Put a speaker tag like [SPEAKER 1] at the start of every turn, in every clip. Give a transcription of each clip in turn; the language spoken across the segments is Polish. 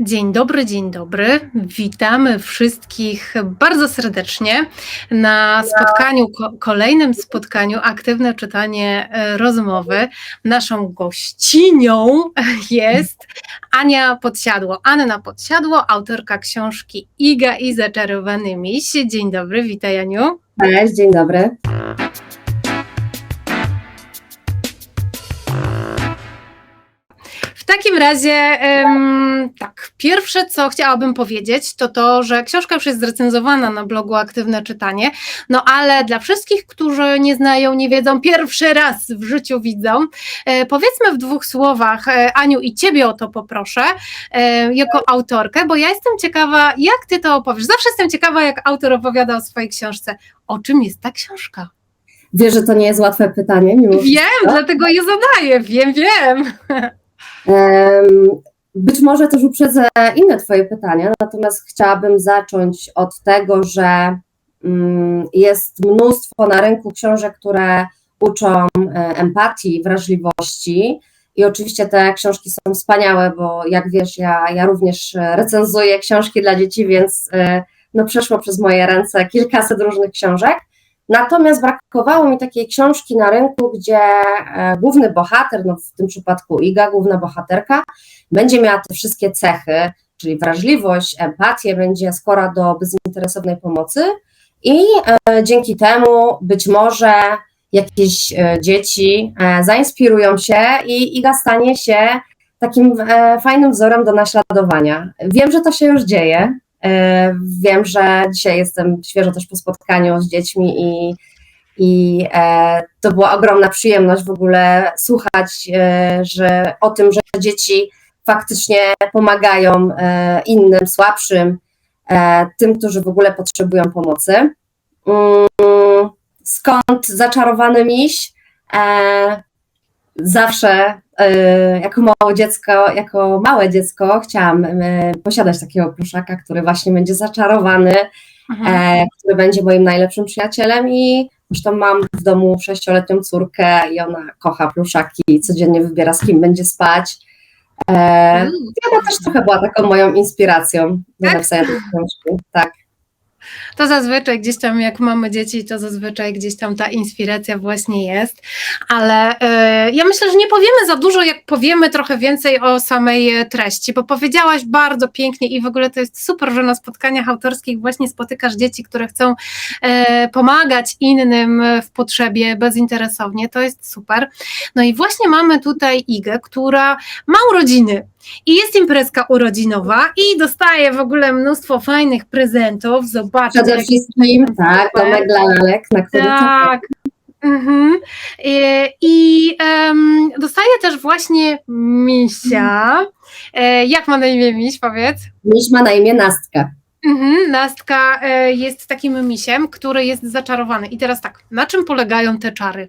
[SPEAKER 1] Dzień dobry, dzień dobry. Witamy wszystkich bardzo serdecznie na spotkaniu, ko- kolejnym spotkaniu Aktywne Czytanie e, Rozmowy. Naszą gościnią jest Ania Podsiadło. Anna Podsiadło, autorka książki Iga i Zaczarowany Miś. Dzień dobry, witaj Aniu.
[SPEAKER 2] Cześć, dzień dobry.
[SPEAKER 1] Takim razie, em, tak, pierwsze co chciałabym powiedzieć, to to, że książka już jest zrecenzowana na blogu Aktywne Czytanie, no ale dla wszystkich, którzy nie znają, nie wiedzą, pierwszy raz w życiu widzą, e, powiedzmy w dwóch słowach, e, Aniu i Ciebie o to poproszę, e, jako autorkę, bo ja jestem ciekawa, jak Ty to opowiesz. Zawsze jestem ciekawa, jak autor opowiada o swojej książce. O czym jest ta książka?
[SPEAKER 2] Wiesz, że to nie jest łatwe pytanie. Mimo
[SPEAKER 1] Wiem,
[SPEAKER 2] wszystko.
[SPEAKER 1] dlatego je zadaję, wiem, wiem.
[SPEAKER 2] Być może też uprzedzę inne Twoje pytania, natomiast chciałabym zacząć od tego, że mm, jest mnóstwo na rynku książek, które uczą e, empatii, wrażliwości. I oczywiście te książki są wspaniałe, bo jak wiesz, ja, ja również recenzuję książki dla dzieci, więc e, no, przeszło przez moje ręce kilkaset różnych książek. Natomiast brakowało mi takiej książki na rynku, gdzie e, główny bohater, no w tym przypadku Iga, główna bohaterka, będzie miała te wszystkie cechy, czyli wrażliwość, empatię, będzie skora do bezinteresownej pomocy i e, dzięki temu być może jakieś e, dzieci zainspirują się i Iga stanie się takim fajnym wzorem do naśladowania. Wiem, że to się już dzieje. E, Wiem, że dzisiaj jestem świeżo też po spotkaniu z dziećmi i, i e, to była ogromna przyjemność w ogóle słuchać e, że, o tym, że dzieci faktycznie pomagają innym, słabszym, tym, którzy w ogóle potrzebują pomocy. Mm, Skąd zaczarowany miś? Zawsze e, jako małe dziecko, jako małe dziecko chciałam e, posiadać takiego pluszaka, który właśnie będzie zaczarowany,
[SPEAKER 1] Mhm.
[SPEAKER 2] e, który będzie moim najlepszym przyjacielem i zresztą mam w domu sześcioletnią córkę i ona kocha pluszaki, codziennie wybiera z kim będzie spać. E,
[SPEAKER 1] Mm.
[SPEAKER 2] i ona też trochę była taką moją inspiracją do
[SPEAKER 1] Tak?
[SPEAKER 2] napisania tej książki. Tak.
[SPEAKER 1] To zazwyczaj gdzieś tam, jak mamy dzieci, to zazwyczaj gdzieś tam ta inspiracja właśnie jest, ale e, ja myślę, że nie powiemy za dużo, jak powiemy trochę więcej o samej e, treści, bo powiedziałaś bardzo pięknie i w ogóle to jest super, że na spotkaniach autorskich właśnie spotykasz dzieci, które chcą e, pomagać innym w potrzebie bezinteresownie, to jest super. No i właśnie mamy tutaj Igę, która ma urodziny. I jest imprezka urodzinowa i dostaje w ogóle mnóstwo fajnych prezentów. Zobaczcie,
[SPEAKER 2] Przede wszystkim, tak, domek dla lalek, na który
[SPEAKER 1] tak. Mhm. I, i em, dostaje też właśnie misia. E, jak ma na imię miś, powiedz?
[SPEAKER 2] Miś ma na imię Nastka.
[SPEAKER 1] Mhm. Nastka e, jest takim misiem, który jest zaczarowany. I teraz tak, na czym polegają te czary?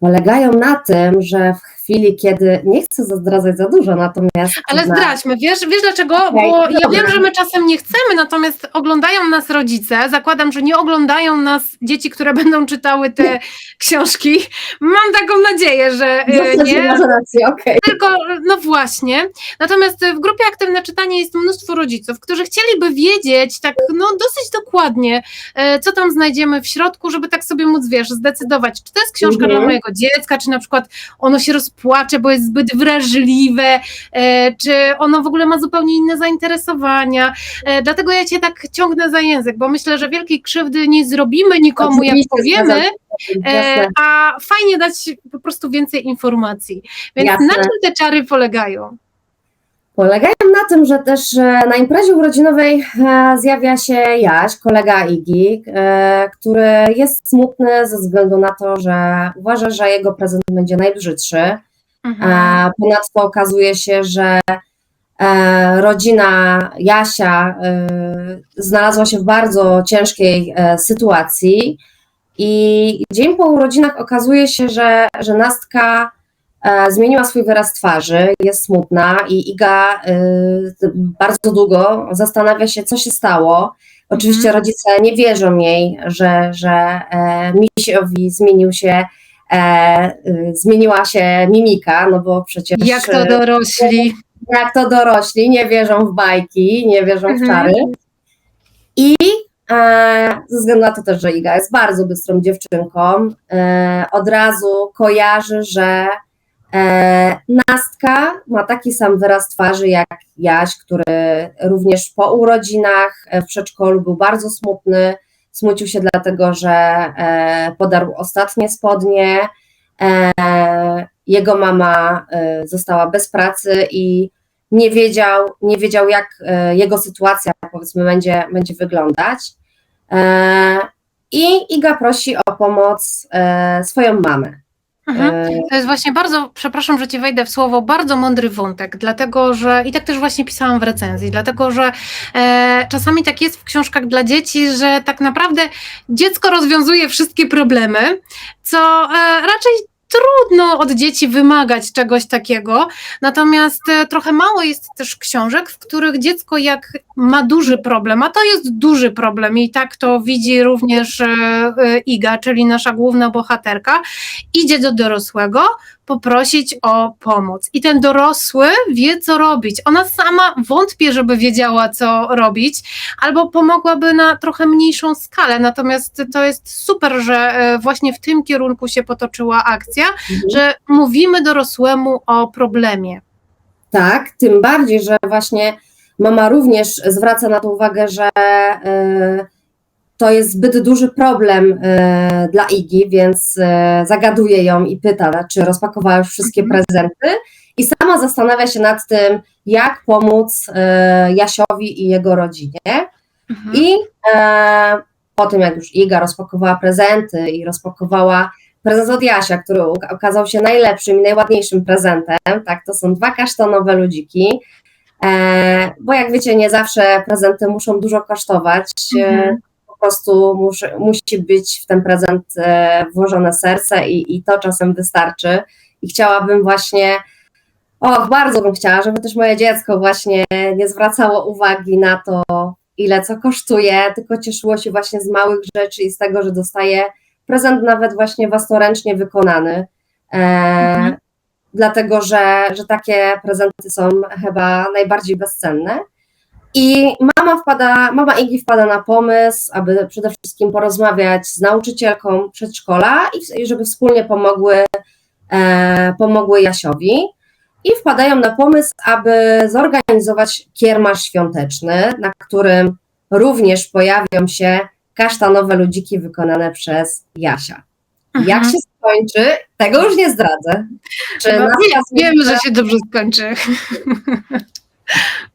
[SPEAKER 2] Polegają na tym, że w chwili, kiedy, nie chcę zdradzać za dużo, natomiast...
[SPEAKER 1] Ale zdradźmy, wiesz, wiesz dlaczego?
[SPEAKER 2] Okej,
[SPEAKER 1] Bo ja wiem, że my czasem nie chcemy, natomiast oglądają nas rodzice. Zakładam, że nie oglądają nas dzieci, które będą czytały te książki. Mam taką nadzieję, że e, nie.
[SPEAKER 2] rację, okej.
[SPEAKER 1] Tylko, no właśnie. Natomiast w grupie Aktywne Czytanie jest mnóstwo rodziców, którzy chcieliby wiedzieć tak, no dosyć dokładnie, e, co tam znajdziemy w środku, żeby tak sobie móc, wiesz, zdecydować, czy to jest książka
[SPEAKER 2] Mhm.
[SPEAKER 1] dla mojego dziecka, czy na przykład ono się rozpłacze, bo jest zbyt wrażliwe, e, czy ono w ogóle ma zupełnie inne zainteresowania. E, Dlatego ja cię tak ciągnę za język, bo myślę, że wielkiej krzywdy nie zrobimy nikomu, jak powiemy, E, a fajnie dać po prostu więcej informacji. Więc
[SPEAKER 2] Jasne.
[SPEAKER 1] na czym te czary polegają?
[SPEAKER 2] Polegają na tym, że też na imprezie urodzinowej zjawia się Jaś, kolega Igi, który jest smutny ze względu na to, że uważa, że jego prezent będzie najbrzydszy.
[SPEAKER 1] Mhm.
[SPEAKER 2] Ponadto okazuje się, że e, rodzina Jasia e, znalazła się w bardzo ciężkiej e, sytuacji i dzień po urodzinach okazuje się, że, że Nastka zmieniła swój wyraz twarzy, jest smutna i Iga bardzo długo zastanawia się, co się stało. Oczywiście rodzice nie wierzą jej, że, że misiowi zmienił się zmieniła się mimika, no bo przecież
[SPEAKER 1] Jak to dorośli.
[SPEAKER 2] jak to dorośli, nie wierzą w bajki, nie wierzą w
[SPEAKER 1] Mhm.
[SPEAKER 2] czary. I e, ze względu na to też, że Iga jest bardzo bystrą dziewczynką, e, od razu kojarzy, że e, Nastka ma taki sam wyraz twarzy jak Jaś, który również po urodzinach e, w przedszkolu był bardzo smutny. Smucił się dlatego, że e, podarł ostatnie spodnie. E, jego mama e, została bez pracy i nie wiedział, nie wiedział jak jego sytuacja powiedzmy będzie, będzie wyglądać. I Iga prosi o pomoc swoją mamę.
[SPEAKER 1] Mhm.
[SPEAKER 2] E,
[SPEAKER 1] To jest właśnie bardzo, przepraszam, że ci wejdę w słowo, bardzo mądry wątek, dlatego że, i tak też właśnie pisałam w recenzji, dlatego że e, czasami tak jest w książkach dla dzieci, że tak naprawdę dziecko rozwiązuje wszystkie problemy, co e, raczej trudno od dzieci wymagać czegoś takiego, natomiast e, trochę mało jest też książek, w których dziecko jak ma duży problem, a to jest duży problem i tak to widzi również e, e, Iga, czyli nasza główna bohaterka, idzie do dorosłego poprosić o pomoc. I ten dorosły wie, co robić. Ona sama wątpię, żeby wiedziała, co robić, albo pomogłaby na trochę mniejszą skalę. Natomiast to jest super, że e, właśnie w tym kierunku się potoczyła akcja, że mówimy dorosłemu o problemie.
[SPEAKER 2] Tak, tym bardziej, że właśnie mama również zwraca na to uwagę, że e, to jest zbyt duży problem e, dla Igi, więc e, zagaduje ją i pyta, czy rozpakowała już wszystkie
[SPEAKER 1] Mhm.
[SPEAKER 2] prezenty i sama zastanawia się nad tym, jak pomóc Jasiowi i jego rodzinie.
[SPEAKER 1] Mhm.
[SPEAKER 2] I po tym, jak już Iga rozpakowała prezenty i rozpakowała prezent od Jasia, który okazał się najlepszym i najładniejszym prezentem, tak, to są dwa kasztanowe ludziki, bo jak wiecie, nie zawsze prezenty muszą dużo kosztować, e,
[SPEAKER 1] Mhm.
[SPEAKER 2] po prostu muszy, musi być w ten prezent e, włożone serce i, i to czasem wystarczy i chciałabym właśnie Och, bardzo bym chciała, żeby też moje dziecko właśnie nie zwracało uwagi na to, ile co kosztuje, tylko cieszyło się właśnie z małych rzeczy i z tego, że dostaje prezent nawet właśnie własnoręcznie wykonany. E,
[SPEAKER 1] Mhm.
[SPEAKER 2] Dlatego, że, że takie prezenty są chyba najbardziej bezcenne. I mama wpada, mama Igi wpada na pomysł, aby przede wszystkim porozmawiać z nauczycielką przedszkola i, i żeby wspólnie pomogły, e, pomogły Jasiowi i wpadają na pomysł, aby zorganizować kiermasz świąteczny, na którym również pojawią się kasztanowe ludziki wykonane przez Jasia. Jak
[SPEAKER 1] Mhm.
[SPEAKER 2] się skończy, tego już nie zdradzę. Czy
[SPEAKER 1] No,
[SPEAKER 2] nas
[SPEAKER 1] wie- Wiemy, że się dobrze skończy.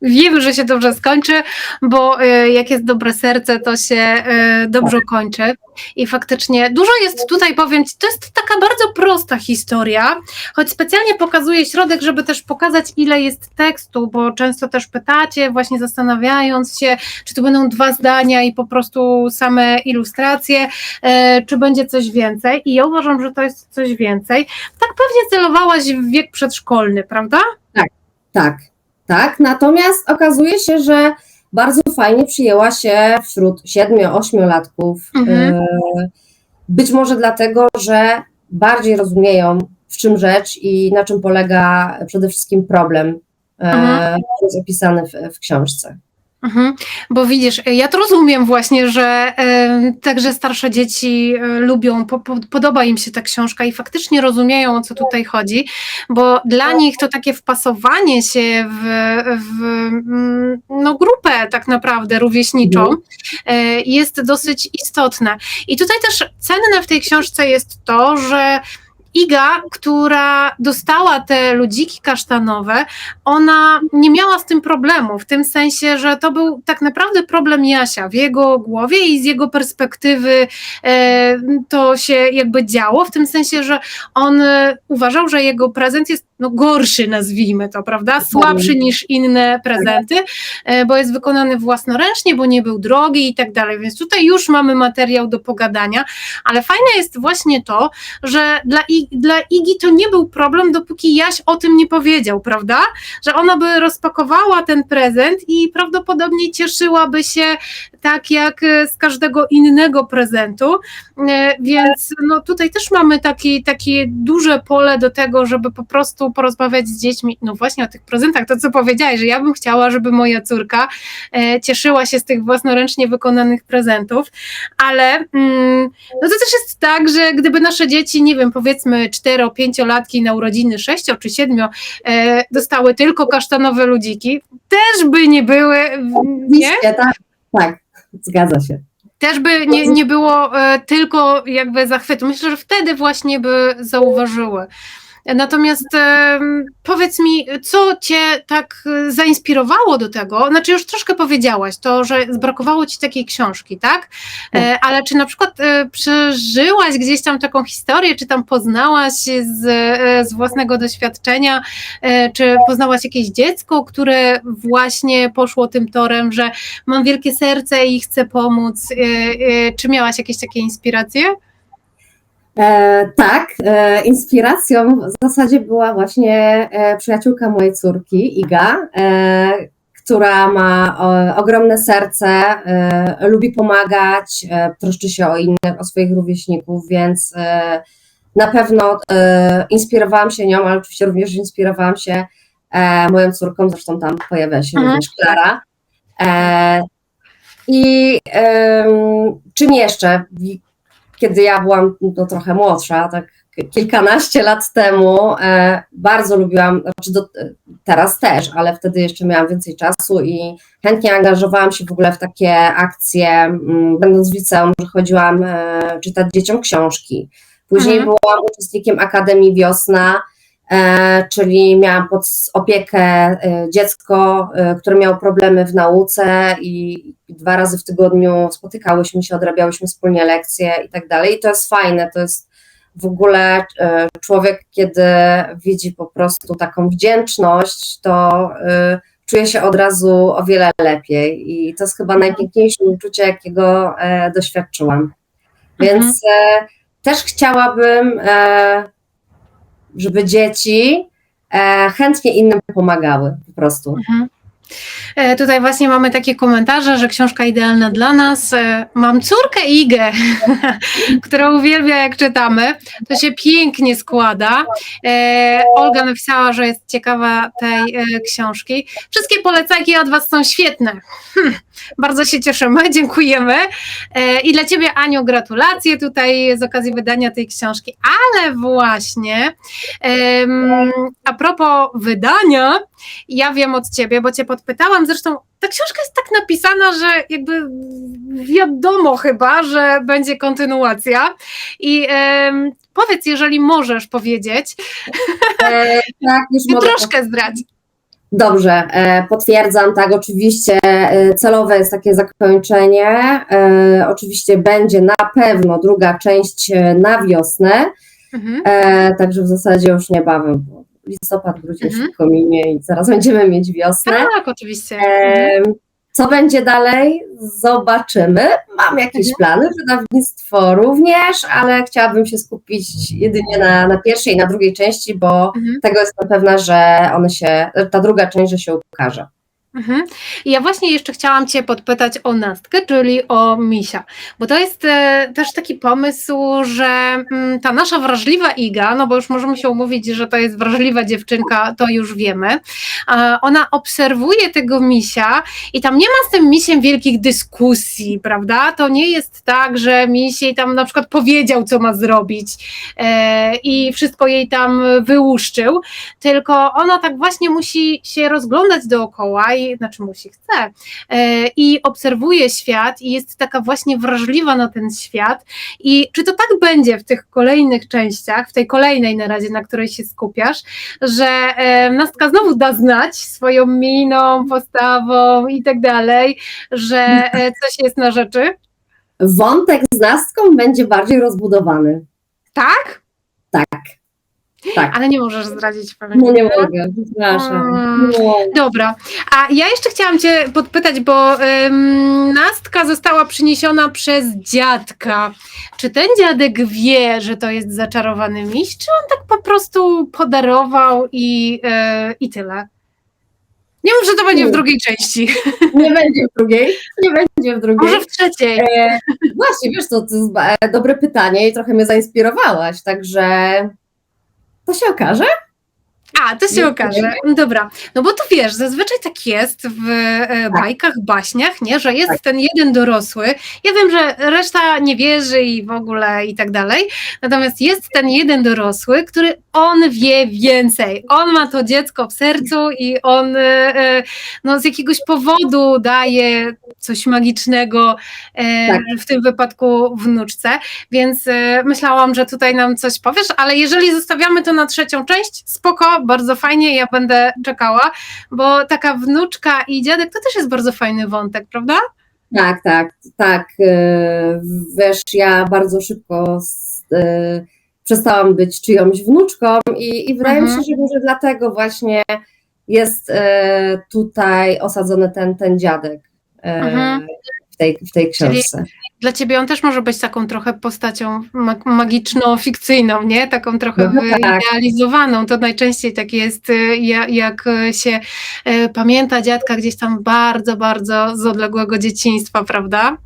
[SPEAKER 1] Wiemy, że się dobrze skończy, bo e, jak jest dobre serce, to się e, dobrze kończy. I faktycznie dużo jest tutaj, powiem Ci, to jest taka bardzo prosta historia, choć specjalnie pokazuję środek, żeby też pokazać, ile jest tekstu, bo często też pytacie, właśnie zastanawiając się, czy tu będą dwa zdania i po prostu same ilustracje, e, czy będzie coś więcej. I ja uważam, że to jest coś więcej. Tak pewnie celowałaś w wiek przedszkolny, prawda?
[SPEAKER 2] Tak, tak. Natomiast okazuje się, że bardzo fajnie przyjęła się wśród 7-8-latków.
[SPEAKER 1] Mhm.
[SPEAKER 2] E, Być może dlatego, że bardziej rozumieją, w czym rzecz i na czym polega przede wszystkim problem, e,
[SPEAKER 1] Mhm.
[SPEAKER 2] który jest opisany w, w książce.
[SPEAKER 1] Mhm, bo widzisz, ja to rozumiem właśnie, że e, także starsze dzieci e, lubią, po, po, podoba im się ta książka i faktycznie rozumieją, o co tutaj chodzi, bo dla nich to takie wpasowanie się w, w mm, no, grupę tak naprawdę rówieśniczą e, jest dosyć istotne. I tutaj też cenne w tej książce jest to, że Iga, która dostała te ludziki kasztanowe, ona nie miała z tym problemu, w tym sensie, że to był tak naprawdę problem Jasia w jego głowie i z jego perspektywy e, to się jakby działo, w tym sensie, że on e, uważał, że jego prezent jest no, gorszy, nazwijmy to, prawda? Słabszy niż inne prezenty, e, bo jest wykonany własnoręcznie, bo nie był drogi i tak dalej. Więc tutaj już mamy materiał do pogadania, ale fajne jest właśnie to, że dla, I, dla Igi to nie był problem, dopóki Jaś o tym nie powiedział, prawda? Że ona by rozpakowała ten prezent i prawdopodobnie cieszyłaby się tak jak e, z każdego innego prezentu. E, Więc no, tutaj też mamy taki, takie duże pole do tego, żeby po prostu porozmawiać z dziećmi, no właśnie o tych prezentach, to co powiedziałaś, że ja bym chciała, żeby moja córka e, cieszyła się z tych własnoręcznie wykonanych prezentów, ale mm, no to też jest tak, że gdyby nasze dzieci, nie wiem, powiedzmy 4-5-latki na urodziny 6 czy 7 e, dostały tylko kasztanowe ludziki, też by nie były, nie?
[SPEAKER 2] Tak, tak, zgadza się.
[SPEAKER 1] Też by nie, nie było e, tylko jakby zachwytu. Myślę, że wtedy właśnie by zauważyły. Natomiast powiedz mi, co cię tak e, zainspirowało do tego? Znaczy, już troszkę powiedziałaś to, że brakowało ci takiej książki, tak? E, ale czy na przykład e, przeżyłaś gdzieś tam taką historię, czy tam poznałaś z, z własnego doświadczenia, czy poznałaś jakieś dziecko, które właśnie poszło tym torem, że mam wielkie serce i chcę pomóc? Czy miałaś jakieś takie inspiracje?
[SPEAKER 2] E, tak, e, inspiracją w zasadzie była właśnie e, przyjaciółka mojej córki, Iga, e, która ma o, ogromne serce, e, lubi pomagać, e, troszczy się o innych, o swoich rówieśników, więc e, na pewno e, inspirowałam się nią, ale oczywiście również inspirowałam się e, moją córką, zresztą tam pojawia się
[SPEAKER 1] Mhm.
[SPEAKER 2] również Klara. E, I em, czym jeszcze? Kiedy ja byłam no, trochę młodsza, tak kilkanaście lat temu, e, bardzo lubiłam, znaczy do, teraz też, ale wtedy jeszcze miałam więcej czasu i chętnie angażowałam się w ogóle w takie akcje, m, będąc w liceum, że chodziłam e, czytać dzieciom książki. Później
[SPEAKER 1] Mhm.
[SPEAKER 2] byłam uczestnikiem Akademii Wiosna, czyli miałam pod opiekę e, dziecko, e, które miało problemy w nauce i dwa razy w tygodniu spotykałyśmy się, odrabiałyśmy wspólnie lekcje i tak dalej. I to jest fajne, to jest w ogóle e, człowiek, kiedy widzi po prostu taką wdzięczność, to e, czuje się od razu o wiele lepiej i to jest chyba najpiękniejsze uczucie, jakiego e, doświadczyłam. Więc e, też chciałabym, e, żeby dzieci e, chętnie innym pomagały po prostu.
[SPEAKER 1] Mhm. E, Tutaj właśnie mamy takie komentarze, że książka idealna dla nas. E, Mam córkę Igę, która uwielbia jak czytamy. To się pięknie składa. Olga napisała, że jest ciekawa tej książki. Wszystkie polecajki od Was są świetne. Bardzo się cieszymy, dziękujemy. E, I dla Ciebie, Aniu, gratulacje tutaj z okazji wydania tej książki. Ale właśnie a propos wydania, ja wiem od ciebie, bo cię podpytałam. Zresztą ta książka jest tak napisana, że jakby wiadomo chyba, że będzie kontynuacja. I powiedz, jeżeli możesz powiedzieć,
[SPEAKER 2] E, tak, już mogę
[SPEAKER 1] troszkę zdradź.
[SPEAKER 2] Dobrze, e, potwierdzam, tak, oczywiście e, celowe jest takie zakończenie. E, Oczywiście będzie na pewno druga część na wiosnę,
[SPEAKER 1] Mhm.
[SPEAKER 2] także w zasadzie już niebawem, bo listopad, grudzień
[SPEAKER 1] Mhm.
[SPEAKER 2] szybko minie i zaraz będziemy mieć wiosnę.
[SPEAKER 1] Tak, oczywiście. Mhm.
[SPEAKER 2] E, Co będzie dalej? Zobaczymy. Mam jakieś
[SPEAKER 1] Mhm.
[SPEAKER 2] plany, wydawnictwo również, ale chciałabym się skupić jedynie na, na pierwszej i na drugiej części, bo
[SPEAKER 1] Mhm.
[SPEAKER 2] tego jestem pewna, że one się, ta druga część, że się ukaże.
[SPEAKER 1] Mhm. Ja właśnie jeszcze chciałam Cię podpytać o Nastkę, czyli o Misia, bo to jest e, też taki pomysł, że mm, ta nasza wrażliwa Iga, no bo już możemy się umówić, że to jest wrażliwa dziewczynka, to już wiemy, a ona obserwuje tego Misia i tam nie ma z tym Misiem wielkich dyskusji, prawda? To nie jest tak, że Miś jej tam na przykład powiedział, co ma zrobić e, i wszystko jej tam wyłuszczył, tylko ona tak właśnie musi się rozglądać dookoła i znaczy musi, chce e, i obserwuje świat i jest taka właśnie wrażliwa na ten świat i czy to tak będzie w tych kolejnych częściach, w tej kolejnej na razie, na której się skupiasz, że e, Nastka znowu da znać swoją miną, postawą i tak dalej, że e, coś jest na rzeczy,
[SPEAKER 2] Wątek z nastką będzie bardziej rozbudowany.
[SPEAKER 1] tak?
[SPEAKER 2] Tak, tak.
[SPEAKER 1] Ale nie możesz zdradzić pewnie.
[SPEAKER 2] No nie mogę, przepraszam. No.
[SPEAKER 1] Dobra, a ja jeszcze chciałam Cię podpytać, bo ym, Nastka została przyniesiona przez dziadka. Czy ten dziadek wie, że to jest zaczarowany miś, czy on tak po prostu podarował i, yy, i tyle? Nie mów, że to będzie w drugiej części,
[SPEAKER 2] Nie będzie w drugiej, nie będzie w drugiej.
[SPEAKER 1] może w trzeciej.
[SPEAKER 2] E, właśnie, wiesz co, to jest dobre pytanie i trochę mnie zainspirowałaś, także to się okaże.
[SPEAKER 1] A, to się okaże. Dobra, no bo tu wiesz, zazwyczaj tak jest w e, bajkach, baśniach, nie, że jest
[SPEAKER 2] Tak.
[SPEAKER 1] ten jeden dorosły. Ja wiem, że reszta nie wierzy i w ogóle i tak dalej. Natomiast jest ten jeden dorosły, który on wie więcej. On ma to dziecko w sercu i on e, e, no, z jakiegoś powodu daje coś magicznego, e,
[SPEAKER 2] Tak.
[SPEAKER 1] w tym wypadku wnuczce. Więc e, myślałam, że tutaj nam coś powiesz, ale jeżeli zostawiamy to na trzecią część, spoko, bardzo fajnie, ja będę czekała, bo taka wnuczka i dziadek to też jest bardzo fajny wątek, prawda?
[SPEAKER 2] Tak, tak, tak. e, Wiesz, ja bardzo szybko s- e, przestałam być czyjąś wnuczką i, i wydaje mi
[SPEAKER 1] Mhm.
[SPEAKER 2] się, że może dlatego właśnie jest e, tutaj osadzony ten, ten dziadek
[SPEAKER 1] Mhm.
[SPEAKER 2] w, tej, w tej książce.
[SPEAKER 1] Dla ciebie on też może być taką trochę postacią mag- magiczno-fikcyjną, nie? Taką trochę
[SPEAKER 2] No tak.
[SPEAKER 1] wyidealizowaną. To najczęściej tak jest, y, ja- jak y, się y, pamięta dziadka gdzieś tam bardzo, bardzo z odległego dzieciństwa, prawda?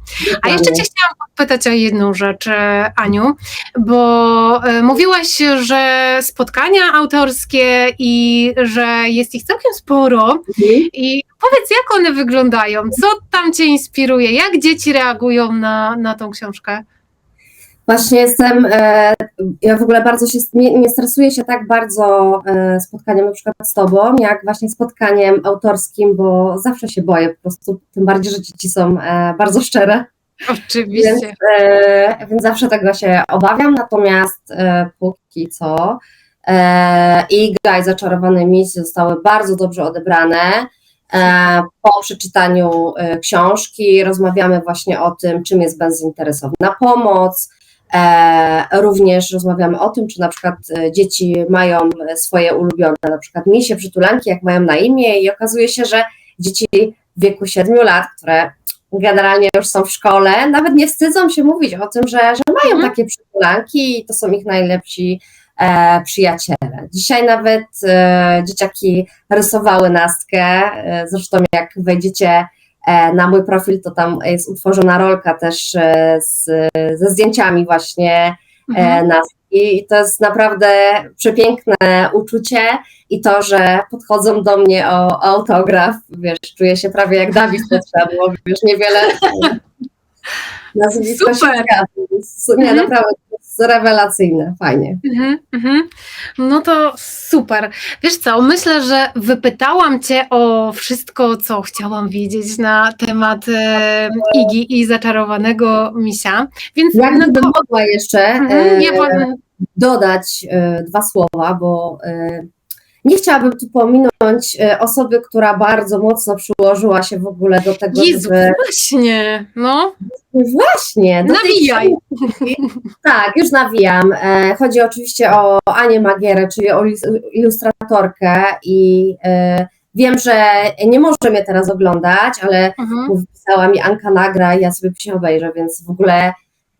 [SPEAKER 1] A jeszcze Cię chciałam podpytać o jedną rzecz, e, Aniu, bo e, mówiłaś, że spotkania autorskie i że jest ich całkiem sporo.
[SPEAKER 2] Mhm.
[SPEAKER 1] I powiedz, jak one wyglądają? Co tam Cię inspiruje? Jak dzieci reagują na, na tą książkę?
[SPEAKER 2] Właśnie jestem, e, ja w ogóle bardzo się, nie, nie stresuję się tak bardzo e, spotkaniem na przykład z Tobą, jak właśnie spotkaniem autorskim, bo zawsze się boję po prostu, tym bardziej, że dzieci są e, bardzo szczere,
[SPEAKER 1] Oczywiście.
[SPEAKER 2] e, więc zawsze tego się obawiam, natomiast póki co i Zaczarowany Miś zostały bardzo dobrze odebrane. E, po przeczytaniu e, książki rozmawiamy właśnie o tym, czym jest bezinteresowna pomoc, E, również rozmawiamy o tym, czy na przykład dzieci mają swoje ulubione, na przykład misie, przytulanki, jak mają na imię i okazuje się, że dzieci w wieku 7 lat, które generalnie już są w szkole, nawet nie wstydzą się mówić o tym, że, że mają
[SPEAKER 1] Mhm.
[SPEAKER 2] takie przytulanki i to są ich najlepsi e, przyjaciele. Dzisiaj nawet e, dzieciaki rysowały nastkę, e, zresztą jak wejdziecie e, na mój profil, to tam jest utworzona rolka też e, z, ze zdjęciami właśnie e,
[SPEAKER 1] Mhm.
[SPEAKER 2] nas. I to jest naprawdę przepiękne uczucie i to, że podchodzą do mnie o, autograf, wiesz, czuję się prawie jak Dawid potrzeba było, wiesz, niewiele nazwisko się
[SPEAKER 1] Super.
[SPEAKER 2] zgadza, więc nie,
[SPEAKER 1] Mhm.
[SPEAKER 2] naprawdę rewelacyjne, fajnie.
[SPEAKER 1] Mhm, mhm. No to super. Wiesz co, myślę, że wypytałam Cię o wszystko, co chciałam wiedzieć na temat e, Igi i zaczarowanego misia. Więc
[SPEAKER 2] Jak
[SPEAKER 1] no to,
[SPEAKER 2] mogła jeszcze
[SPEAKER 1] mhm,
[SPEAKER 2] e,
[SPEAKER 1] nie, powiem-
[SPEAKER 2] dodać e, dwa słowa, bo e, nie chciałabym tu pominąć e, osoby, która bardzo mocno przyłożyła się w ogóle do tego,
[SPEAKER 1] Jezu,
[SPEAKER 2] żeby...
[SPEAKER 1] właśnie, no,
[SPEAKER 2] Właśnie. do tej
[SPEAKER 1] nawijaj.
[SPEAKER 2] Tak, już nawijam. E, Chodzi oczywiście o Anię Magierę, czyli o ilus- ilustratorkę i e, wiem, że nie może mnie teraz oglądać, ale
[SPEAKER 1] Mhm.
[SPEAKER 2] pisała mi Anka nagra i ja sobie później obejrzę, więc w ogóle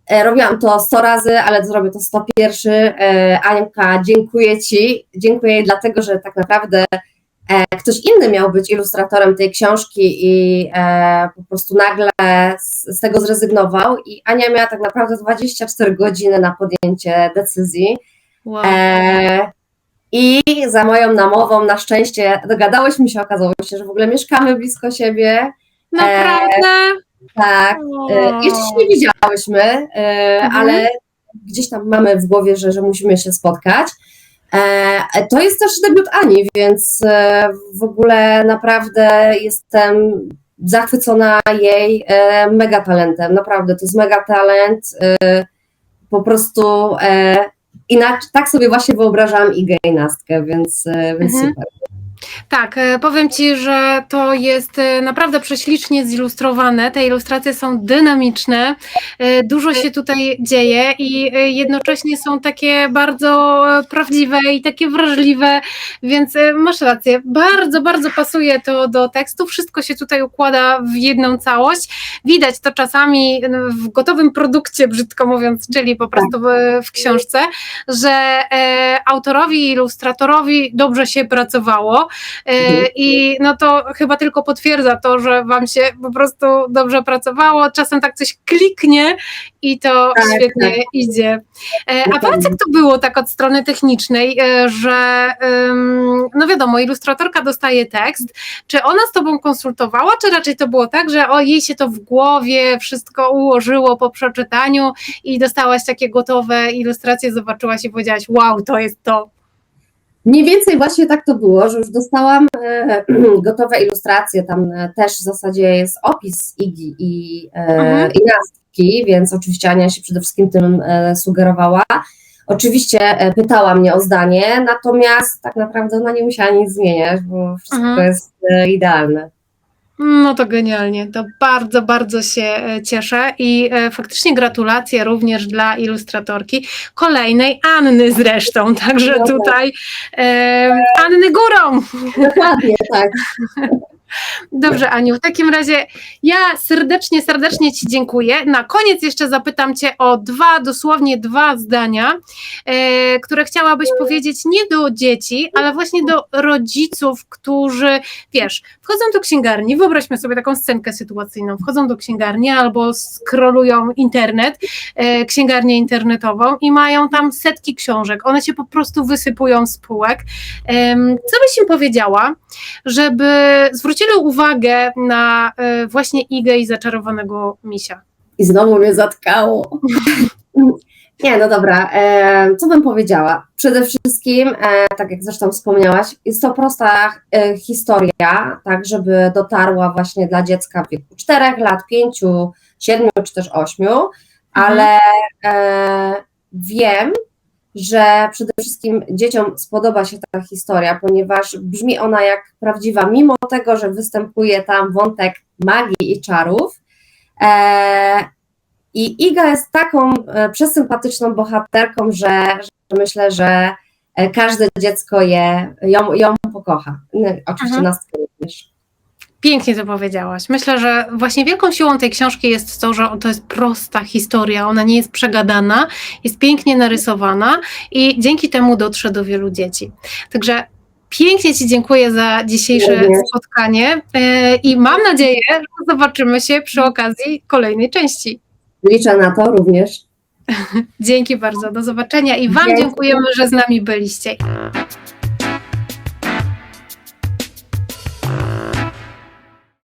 [SPEAKER 2] robiłam to 100 razy, ale zrobię to 101. E, Anka, dziękuję Ci. Dziękuję jej dlatego, że tak naprawdę e, ktoś inny miał być ilustratorem tej książki i e, po prostu nagle z, tego zrezygnował i Ania miała tak naprawdę 24 godziny na podjęcie decyzji.
[SPEAKER 1] Wow.
[SPEAKER 2] E, I za moją namową na szczęście dogadałyśmy się, okazało się, że w ogóle mieszkamy blisko siebie.
[SPEAKER 1] Naprawdę?
[SPEAKER 2] Tak, e, jeszcze się nie widziałyśmy, e,
[SPEAKER 1] Mhm.
[SPEAKER 2] ale gdzieś tam mamy w głowie, że, że musimy się spotkać. E, To jest też debiut Ani, więc e, w ogóle naprawdę jestem zachwycona jej e, mega talentem. Naprawdę, to jest mega talent. e, Po prostu e, inaczej, tak sobie właśnie wyobrażam Igę i Nastkę, więc, e, więc
[SPEAKER 1] Mhm.
[SPEAKER 2] super.
[SPEAKER 1] Tak, e, powiem Ci, że to jest e, naprawdę prześlicznie zilustrowane. Te ilustracje są dynamiczne, e, dużo się tutaj dzieje i jednocześnie są takie bardzo prawdziwe i takie wrażliwe, więc masz rację. Bardzo, bardzo pasuje to do tekstu. Wszystko się tutaj układa w jedną całość. Widać to czasami w gotowym produkcie, brzydko mówiąc, czyli po prostu w, książce, że autorowi, ilustratorowi dobrze się pracowało. E,
[SPEAKER 2] Mhm.
[SPEAKER 1] i no to chyba tylko potwierdza to, że wam się po prostu dobrze pracowało, czasem tak coś kliknie i to
[SPEAKER 2] Tak,
[SPEAKER 1] świetnie
[SPEAKER 2] tak.
[SPEAKER 1] idzie. E, A powiedz, jak to było tak od strony technicznej, e, że no wiadomo, ilustratorka dostaje tekst, czy ona z tobą konsultowała, czy raczej to było tak, że o jej się to w głowie wszystko ułożyło po przeczytaniu i dostałaś takie gotowe ilustracje, zobaczyłaś i powiedziałaś, wow, to jest to.
[SPEAKER 2] Mniej więcej właśnie tak to było, że już dostałam e, gotowe ilustracje, tam e, też w zasadzie jest opis Igi i, e,
[SPEAKER 1] Mhm.
[SPEAKER 2] i nazwki, więc oczywiście Ania się przede wszystkim tym sugerowała. Oczywiście pytała mnie o zdanie, natomiast tak naprawdę ona nie musiała nic zmieniać, bo wszystko
[SPEAKER 1] Mhm.
[SPEAKER 2] jest idealne.
[SPEAKER 1] No to genialnie, to bardzo, bardzo się e, cieszę i e, faktycznie gratulacje również dla ilustratorki, kolejnej Anny zresztą, także tutaj e, Anny górą.
[SPEAKER 2] Dokładnie, tak.
[SPEAKER 1] Dobrze, Aniu, w takim razie ja serdecznie, serdecznie Ci dziękuję. Na koniec jeszcze zapytam Cię o dwa, dosłownie dwa zdania, e, które chciałabyś powiedzieć nie do dzieci, ale właśnie do rodziców, którzy, wiesz, wchodzą do księgarni, wyobraźmy sobie taką scenkę sytuacyjną, wchodzą do księgarni albo scrollują internet, e, księgarnię internetową i mają tam setki książek, one się po prostu wysypują z półek. Co byś im powiedziała, żeby zwrócili uwagę na e, właśnie Igę i zaczarowanego misia.
[SPEAKER 2] I znowu mnie zatkało. Nie, no dobra, e, co bym powiedziała? Przede wszystkim, e, tak jak zresztą wspomniałaś, jest to prosta historia, tak, żeby dotarła właśnie dla dziecka w wieku 4 lat, 5, 7 czy też 8, ale e, wiem, że przede wszystkim dzieciom spodoba się ta historia, ponieważ brzmi ona jak prawdziwa, mimo tego, że występuje tam wątek magii i czarów. E, I Iga jest taką e, przesympatyczną bohaterką, że, że myślę, że e, każde dziecko je, ją, ją pokocha. No, Oczywiście
[SPEAKER 1] Mhm.
[SPEAKER 2] nas również.
[SPEAKER 1] Pięknie to powiedziałaś. Myślę, że właśnie wielką siłą tej książki jest to, że to jest prosta historia, ona nie jest przegadana, jest pięknie narysowana i dzięki temu dotrze do wielu dzieci. Także pięknie Ci dziękuję za dzisiejsze spotkanie e, i mam nadzieję, że zobaczymy się przy okazji kolejnej części.
[SPEAKER 2] Liczę na to również.
[SPEAKER 1] Dzięki bardzo, do zobaczenia i Wam
[SPEAKER 2] Dzięki.
[SPEAKER 1] dziękujemy, że z nami byliście.